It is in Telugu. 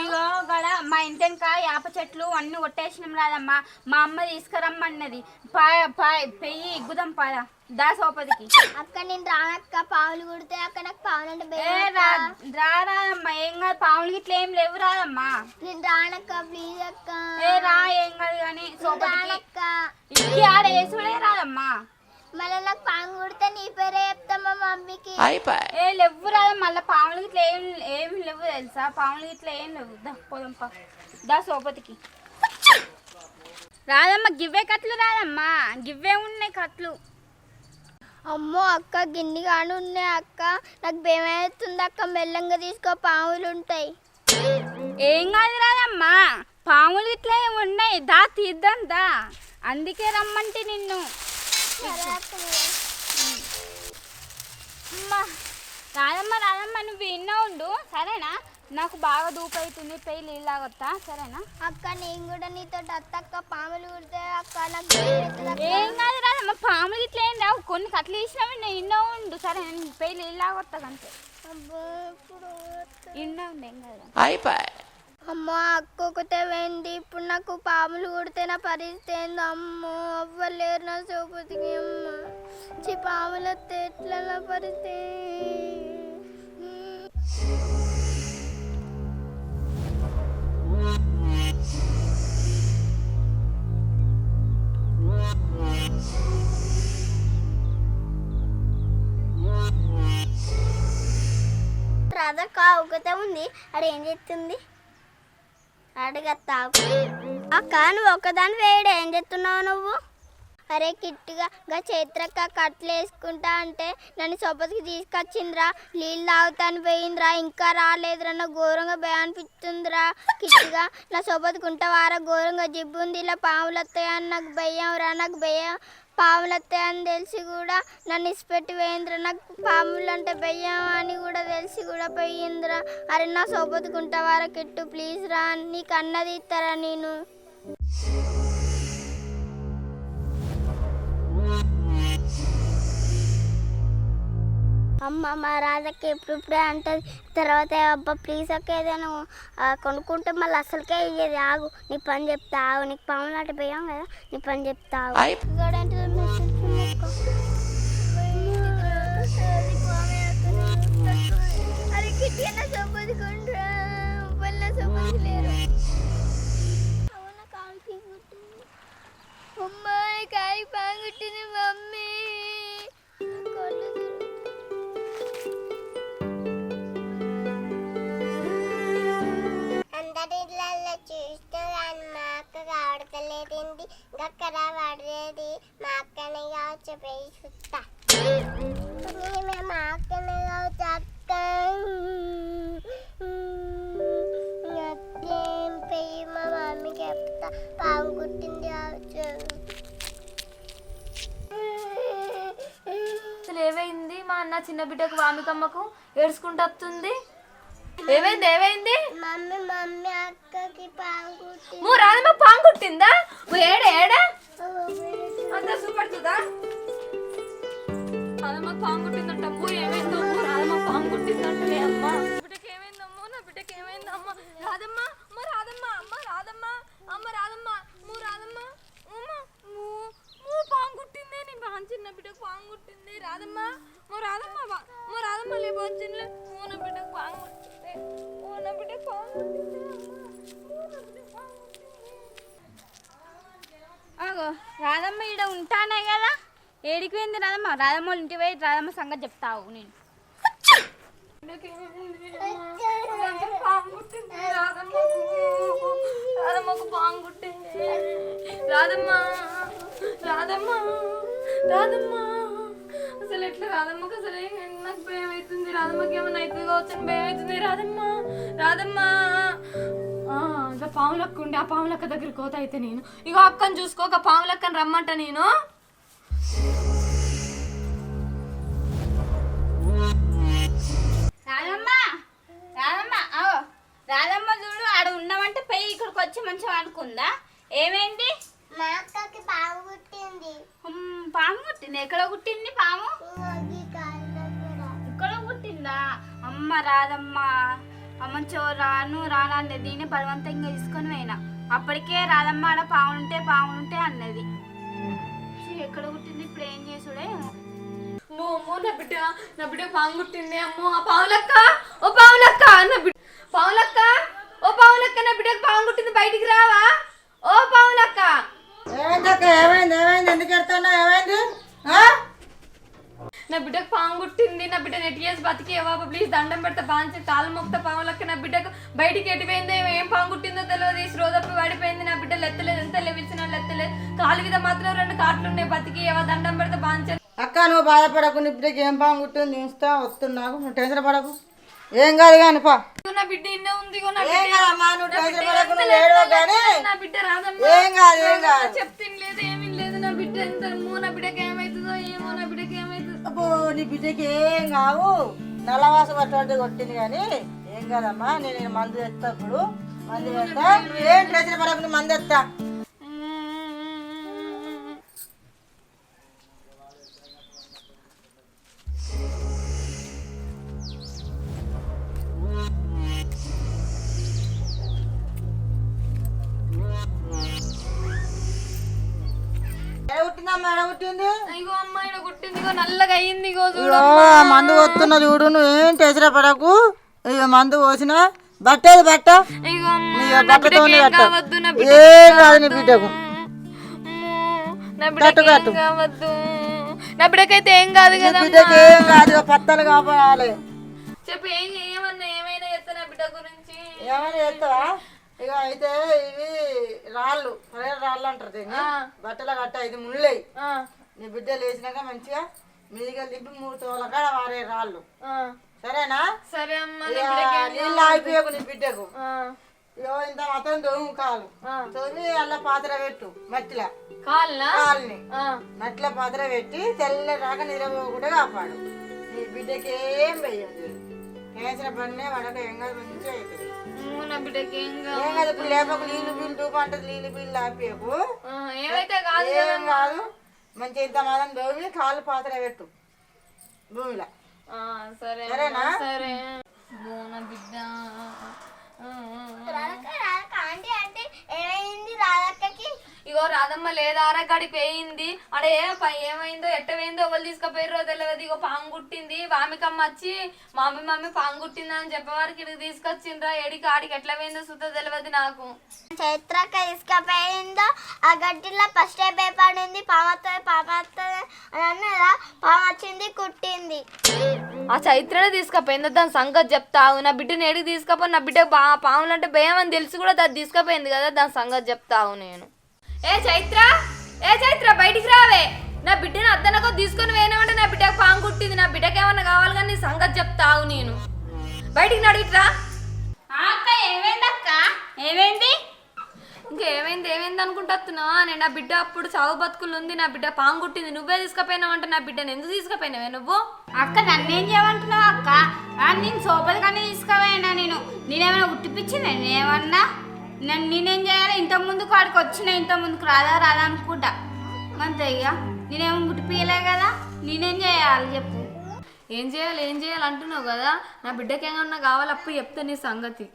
ఇగో గడ మా ఇంటెనక యాప చెట్లు అన్ని కొట్టేసినాం రాదమ్మా. మా అమ్మ తీసుకురమ్మన్నది. పాయ పాయ పెయ్యి ఇగ్గుదాం పాయ దా సోపదికి అక్క నేను రానక్క పావులు కుడితే అక్క నాకు పావులు అంటే రా రాదమ్మా. ఏం కాదు పాములు గిట్ల ఏం లేవు రాదమ్మా. నేను రానక్క ప్లీజ్ అక్క. ఏ రా ఏం కాదు కానీ సోపదికి ఇక్కి ఆడ వేసుడే రాదమ్మా. మళ్ళీ నాకు పాము కుడితే నీ పేరే చెప్తా మా మమ్మీకి. ఏ లేవు రాదు మళ్ళీ పాములు గిట్ల ఏం ఏం లేవు తెలుసా? పాములు గిట్ల ఏం లేవు దా పోదాం పా. దా సోపతికి. రాదమ్మా గివ్వే కట్లు రాదమ్మా. గివ్వే ఉన్నాయి కట్లు. అమ్మో అక్క గిన్ని కాను ఉన్నాయి అక్క. నాకు భయమవుతుంది అక్క. మెల్లంగా తీసుకో పాములు ఉంటాయి. ఏం కాదు రాదమ్మా. పాములు ఇట్లా ఏమి ఉన్నాయి? దా తీద్దాం దా. అందుకే రమ్మంటే నిన్ను. రాదమ్మ రాదమ్మ నువ్వు విన్నా ఉండు. సరేనా? నాకు బాగా దూపు అవుతుంది పెయి నీళ్ళాగొత్తా సరేనా? అక్క నేను కూడా నీతో అత్తక్క పాములు కుడితే అక్క నాకు. ఏం కాదు రాదమ్మ పాములు ఇట్లా ఏం రావు. కొన్ని కట్లు ఇచ్చినావి నేను ఇన్నో ఉండు. సరే నేను పెయి నీళ్ళాగొత్తా అంతే. అబ్బో, ఇప్పుడు. ఇన్నో ఉండు ఏం కాదు అమ్మో అక్క ఒకటే పోయింది ఇప్పుడు నాకు పాములు కుడితే నా పరిస్థితి ఏందో? అమ్మో అవ్వలేరు నా సోపతికి అమ్మ. చి పాములు వస్తే ఎట్లా నా పరిస్థితి? రాధక్క ఒకతే ఉంది. అక్కడ ఏం చేస్తుంది? అడగత్తావు. అక్క నువ్వు ఒకదాని వేయడు ఏం చేస్తున్నావు నువ్వు? అరే కిట్టుగా గా చైత్రక్క కట్లు వేసుకుంటా అంటే నన్ను సొప్పతికి తీసుకొచ్చిందిరా. నీళ్ళు తాగుతాను పోయిందిరా. ఇంకా రాలేదురా. నా ఘోరంగా భయం అనిపిస్తుందిరా. కిట్టుగా నా సొప్పతికి ఉంటావారా ఘోరంగా జిబ్బు ఉంది. ఇలా పాములు వస్తాయని నాకు భయం రా. నాకు భయం పాములొత్తాయని తెలిసి కూడా నన్ను ఇసిపెట్టి పోయిందిరా. నాకు పాములు అంటే భయం అని కూడా తెలిసి కూడా పోయిందిరా. అరే నా సోపతుకుంటా ఉంటావారా ప్లీజ్ రా నీకు అన్నది ఇస్తారా నేను? అమ్మ మా రాజకి ఎప్పుడిప్పుడే అంటది. తర్వాత అబ్బా ప్లీజ్ అక్క ఏదైనా కొనుక్కుంటే మళ్ళీ అసలుకే ఇయ్యేది. ఆగు నీ పని చెప్తా. ఆగు నీకు పాములు అంటే భయం కదా నీ పని చెప్తా. ఆగు. కావడతలేదండి పడేది. మా అక్కనే కావచ్చు పోయి చూస్తా. మేమే మా అక్కనే కావచ్చు అక్క. పోయి మా మమ్మీకి చెప్తా. పాము కుట్టింది కావచ్చు. అసలు ఏమైంది? మా అన్న చిన్న బిడ్డకు వామికమ్మకు ఏడ్చుకుంటూ వస్తుంది. ఏమైంది ఏమైంది మమ్మీ మమ్మీ అక్కకి పాము కుట్టింది. మూ రాదమ్మ పాము కుట్టిందా? మూ ఏడ ఏడ? అంతా చూపడుతుందా రాదమ్మ పాము కుట్టిందంట అమ్మో. ఏమైందో అమ్మో? రాదమ్మ ఏ అమ్మ. బిడ్డకి ఏమైందమ్మో నా బిడ్డకి ఏమైందమ్మ రాదమ్మ అమ్మ రాదమ్మ అమ్మ రాదమ్మ అమ్మ రాదమ్మ మూ రాదమ్మ అమ్మ మూ మూ పాము కుట్టింది. నీ బాగా చిన్న బిడ్డకు పాము కుట్టింది. రాదమ్మ మూ రాదమ్మ మూ రాదమ్మ లేబో చిన్న మూ నా బిడ్డకు పాము అగో రాధమ్మ ఈడ ఉంటానే కదా? ఏడికి పోయింది రాధమ్మ? రాధమ్మ వాళ్ళ ఇంటికి పోయి రాధమ్మ సంగతి చెప్తావు నేను. రాధమ్మకు పాము కుట్టింది రాధమ్మ రాధమ్మ రాధమ్మ. అసలు ఎట్లా రాధమ్మకు అసలు ఏం- నాకు భయం అవుతుంది. రాధమ్మకి ఏమైనా అవుతుంది కావచ్చు అని భయం అవుతుంది. రాధమ్మ రాధమ్మ. ఆ, ఇంకా పాములక్క ఉండే. ఆ పాములక్క దగ్గరికి కోత అయితే నేను. ఇగో అక్కని చూసుకో ఒక పాములక్కని రమ్మంట నేను. అమ్మ రాదమ్మ. అమ్మంచో రాను రాను అన్నది నేనే బలవంతంగా తీసుకొని పోయినా. అప్పటికే రాదమ్మ ఆడ పావులుంటే పావులుంటే అన్నది. ఎక్కడ పుట్టింది? ఇప్పుడు ఏం చేసుడే అమ్మో అమ్మో నా బిడ్డ నా బిడ్డ పాంగుట్టింది అమ్మో ఆ పావులక్క ఓ పావులక్క నా బిడ్డ పావులక్క ఓ పావులక్క నా బిడ్డకు పాంగుట్టింది బయటికి రావా? ఓ పావులక్క. ఏమైంది అక్క? ఏమైంది? ఏమైంది? ఎందుకు ఎడుతున్నా ఏమైంది? ఆ? నా బిడ్డకు పాంగుట్టింది నా బిడ్డ నెట్ చేసి బతికేవా ప్లీజ్ దండం పెడతా బాంచి తాళం మొక్త పావులక్క నా బిడ్డకు బయటికి ఎటుపోయిందో ఏం పాంగుట్టిందో తెలియదు ఈ శ్రోదప్పి పడిపోయింది నా బిడ్డ లెత్తలేదు ఎంత లెవిచ్చినా లెత్తలేదు. కాలు మీద మాత్రం రెండు కాట్లు ఉన్నాయి బతికి ఏవా దండం పెడతా బాంచ అక్క నువ్వు బాధపడకు నీ బిడ్డకి ఏం బాగుంటుంది ఇస్తా వస్తున్నావు. నువ్వు టెన్షన్ పడకు. ఏం కాదు కానీ పా. నా బిడ్డ ఇన్నే ఉంది ఏం కాదు ఏం కాదు. చెప్తే లేదు ఏమీ లేదు నా బిడ్డ ఎంత నా బిడ్డకి నీ బిడ్డకి ఏం కావు. నల్లవాస పట్టు కొట్టింది కానీ ఏం కాదమ్మా నేను మందు తెస్తా ఇప్పుడు. మందు నువ్వు ఏం టెన్షన్ పడకు నీ మందు తెస్తా. ఇగో ఇగో నల్లగా అయ్యింది ఇగో చూడు ఇగో మందు వస్తున్నా చూడు నువ్వు ఏం టెన్షన్ పడకు. ఇక మందు పోసిన బట్టేది బట్ట. ఇగో బట్టతో ఏం కాదు నీ బిడ్డకు. కట్టు, ఏం కట్టు. కావద్దు. నా బిడ్డకైతే ఏం కాదు కదా బిడ్డకి ఏం కాదు పత్తలు కాపాడాలి. చెప్పు ఏం ఏమన్నా ఏమైనా చెప్తా నా బిడ్డ గురించి? ఏమైనా చేస్తావా? ఇక అయితే ఇవి రాళ్ళు అదే రాళ్ళు అంటారు దీన్ని. బట్టల కట్ట ఇది ముళ్ళయి నీ బిడ్డ లేచినాక మంచిగా మీదిగా దింపి మూడు తోల కాడ వారే రాళ్ళు. సరేనా? సరే అమ్మ నీళ్ళు ఆగిపోయకు నీ బిడ్డకు. ఇగో ఇంత మొత్తం దోము కాలు. తోమి అల్ల పాత్ర పెట్టు మట్టిలో. కాల్నా? మట్టిలో పాత్ర పెట్టి తెల్ల రాక నిద్రపోకుండా కాపాడు. నీ బిడ్డకి ఏం వెయ్యండి కేసిన పన్నే వడక కాదు మంచిగా అవుతుంది ఏం కాదు ఇప్పుడు లేపకు నీళ్ళు బిల్లు అంటే నీళ్ళు బిల్లు ఆపేకు ఆ, ఏమైతే కాదు ఏం కాదు మంచి ఇంత మాత్రం దోమి కాలు పాత్ర పెట్టు భూమిలో. ఆ, సరే అమ్మ, సరేనా? సరే. బిడ్డ. అంటే ఏమైంది? రాధక్కకి ఇగో రాధమ్మ లేదా? అరగడి పోయింది. అడే ఏమైందో ఎట్ట పోయిందో ఎవరు తీసుకుపోయారో తెలియదు ఇగో పాము గుట్టింది. వామికమ్మ వచ్చి మమ్మీ మమ్మీ పాము గుట్టింది అని చెప్పేవారికి ఇక్కడికి తీసుకొచ్చిండ్రా. ఎడికి ఆడికి ఎట్లా పోయిందో సుత తెలియదు నాకు. చైత్రక్క తీసుకుపోయిందో ఆ గడ్డిలో ఫస్ట్ భయపడింది పామతో పామతో అని పాము వచ్చింది కుట్టింది. ఆ చైత్రనే తీసుకుపోయింది దాని సంగతి చెప్తావు నా బిడ్డని ఎడికి తీసుకపోయి నా బిడ్డ పా పాములు అంటే భయం అని తెలిసి కూడా దాన్ని తీసుకుపోయింది కదా దాని సంగతి చెప్తావు నేను. ఏ చైత్ర? ఏ చైత్ర? బయటికి రావే. నా బిడ్డని అద్దనకో తీసుకొని వేయనమంటే నా బిడ్డకు పాము కుట్టింది. నా బిడ్డకి ఏమన్నా కావాలి కానీ సంగతి చెప్తావు నేను. బయటికి నడిగిట్రా అక్క ఏమైంది అక్క? ఏమైంది? ఇంకా ఏమైంది? ఏమైంది అనుకుంటున్నావా నేను నా బిడ్డ అప్పుడు చావు బతుకులు ఉంది. నా బిడ్డ పాము కుట్టింది. నువ్వే తీసుకుపోయినావంటే నా బిడ్డను ఎందుకు తీసుకుపోయినావే నువ్వు? అక్క నన్నేం చేయమంటున్నావు అక్క? నేను సోపది కానీ తీసుకుపోయినా నేను. నేనేమైనా ఉట్టిపించింది నేనేమన్నా? నన్ను నేనేం చేయాలి? ఇంత ముందుకు వాడికి వచ్చిన ఇంత ముందుకు రాదా రాదా అనుకుంటా. అంతే ఇక. నేనేమో గుట్టిపియలే కదా. నేనేం చేయాలి చెప్పు. ఏం చేయాలి ఏం చేయాలి అంటున్నావు కదా? నా బిడ్డకి ఏమన్నా కావాలి అప్పుడు చెప్తే నీ సంగతి.